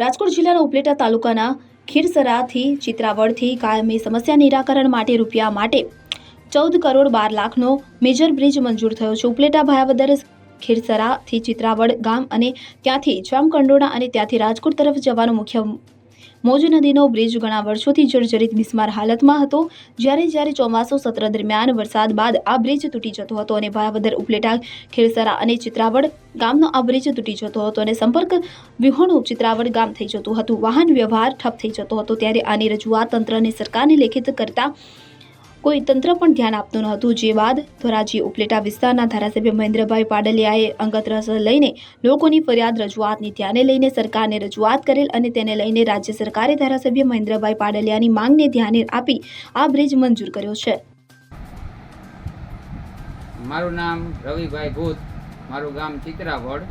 રાજકોટ જિલ્લાના ઉપલેટા તાલુકાના ખીરસરાથી ચિત્રાવડથી કાયમી સમસ્યા નિરાકરણ માટે રૂપિયા માટે ચૌદ કરોડ બાર લાખનો મેજર બ્રિજ મંજૂર થયો છે. ઉપલેટા, ભાયાવદર, ખીરસરાથી ચિત્રાવડ ગામ અને ત્યાંથી જામકંડોળા અને ત્યાંથી રાજકોટ તરફ જવાનો મુખ્ય મોજ નદીનો બ્રિજ ઘણા વર્ષોથી જર્જરિત બિસ્માર હાલતમાં હતો. જ્યારે જ્યારે ચોમાસું સત્ર દરમિયાન વરસાદ બાદ આ બ્રિજ તૂટી જતો હતો અને ભાયાવદર ઉપલેટા ખેરસરા અને ચિત્રાવડ ગામનો આ બ્રિજ તૂટી જતો હતો અને સંપર્ક વિહોણું ચિત્રાવડ ગામ થઈ જતું હતું. વાહન વ્યવહાર ઠપ થઈ જતો હતો. ત્યારે આની રજૂઆત તંત્રને સરકારને લેખિત કરતા કોઈ તંત્ર પણ ધ્યાન આપતું ન હતું જે બાદ ધોરાજી ઉપલેટા વિસ્તારના ધારાસભ્ય મહેન્દ્રભાઈ પાડલિયાએ અંગત રસ લઈને લોકોની ફરિયાદ રજૂઆતની ધ્યાને લઈને સરકારને રજૂઆત કરેલ અને તેને લઈને રાજ્ય સરકારે ધારાસભ્ય મહેન્દ્રભાઈ પાડલિયાની માંગને ધ્યાને આપી આ બ્રિજ મંજૂર કર્યો છે. મારું નામ રવિભાઈ ભૂત. મારું ગામ ચિત્રાવડ.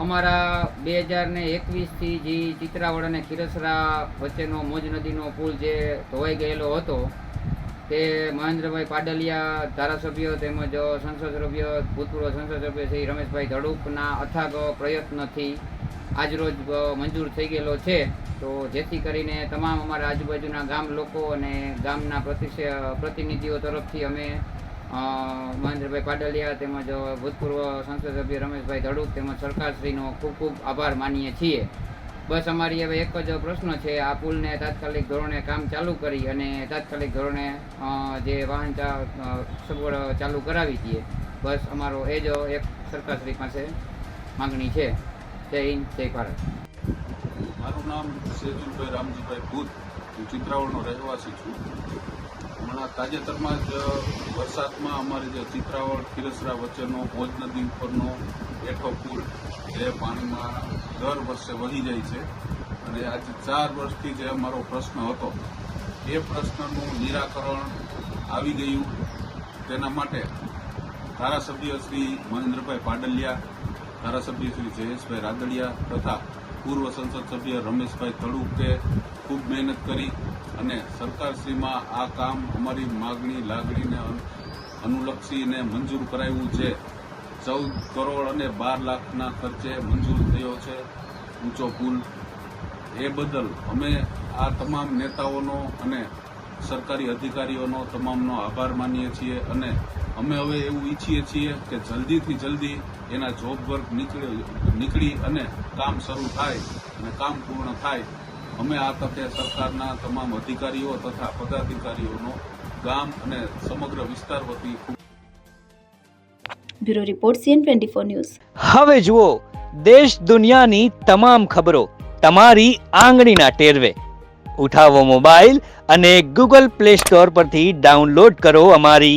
અમારા બે હજાર ને એકવીસથી જે ચિત્રાવડ અને ખીરસરા વચ્ચેનો મોજ નદીનો પુલ જે ધોવાઈ ગયેલો હતો તે મહેન્દ્રભાઈ પાડલિયા ધારાસભ્ય તેમજ સંસદ સભ્ય, ભૂતપૂર્વ સંસદ સભ્ય શ્રી રમેશભાઈ ધડુકના અથાગ પ્રયત્નથી આજરોજ મંજૂર થઈ ગયેલો છે. તો જેથી કરીને તમામ અમારા આજુબાજુના ગામ લોકો અને ગામના પ્રતિનિધિઓ તરફથી અમે મહેન્દ્રભાઈ પાડલિયા તેમજ ભૂતપૂર્વ સંસદ સભ્ય રમેશભાઈ ધડુક તેમજ સરકારશ્રીનો ખૂબ ખૂબ આભાર માનીએ છીએ. બસ અમારી હવે એક જ પ્રશ્ન છે, આ પુલને તાત્કાલિક ધોરણે કામ ચાલુ કરી અને તાત્કાલિક ધોરણે જે વાહન સગવડ ચાલુ કરાવી દઈએ. બસ અમારો એ જ એક સરકારશ્રી પાસે માંગણી છે. જય હિન્દ, જય ભારત. મારું નામ સેજુલભાઈ રામજીભાઈ ભૂત. હું ચિત્રાવળનો રહેવાસી છું. તાજેતરમાં જ વરસાદમાં અમારે જે ચિત્રાવળ ખીરસરા વચ્ચેનો ભોજ નદી ઉપરનો એઠો પુલ એ પાણીમાં દર વર્ષે વહી જાય છે. અને આજે ચાર વર્ષથી જે અમારો પ્રશ્ન હતો, એ પ્રશ્નનું નિરાકરણ આવી ગયું. તેના માટે ધારાસભ્ય શ્રી મહેન્દ્રભાઈ પાડલિયા, ધારાસભ્ય શ્રી જયેશભાઈ રાદડિયા તથા પૂર્વ સંસદ સભ્ય રમેશભાઈ તડુકે ખૂબ મહેનત કરી અને સરકારશ્રીમાં આ કામ અમારી માગણી, લાગણીને અનુલક્ષીને મંજૂર કરાવ્યું છે. ચૌદ કરોડ અને બાર લાખના ખર્ચે મંજૂર થયો છે ઊંચો પુલ. એ બદલ અમે આ તમામ નેતાઓનો અને સરકારી અધિકારીઓનો તમામનો આભાર માનીએ છીએ અને અમે હવે એવું ઈચ્છીએ છીએ કે જલ્દીથી જલ્દી એના જોબ વર્ક નીકળી નીકળી અને કામ શરૂ થાય અને કામ પૂર્ણ થાય. અમે આ તકે સરકારના તમામ અધિકારીઓ તથા પદાધિકારીઓનો ગામ અને સમગ્ર વિસ્તાર વતી bureau report CN twenty four news. હવે જુઓ દેશ દુનિયાની તમામ ખબરો તમારી આંગળીના ટેરવે. ઉઠાવો મોબાઈલ અને ગૂગલ પ્લે સ્ટોર પરથી ડાઉનલોડ કરો અમારી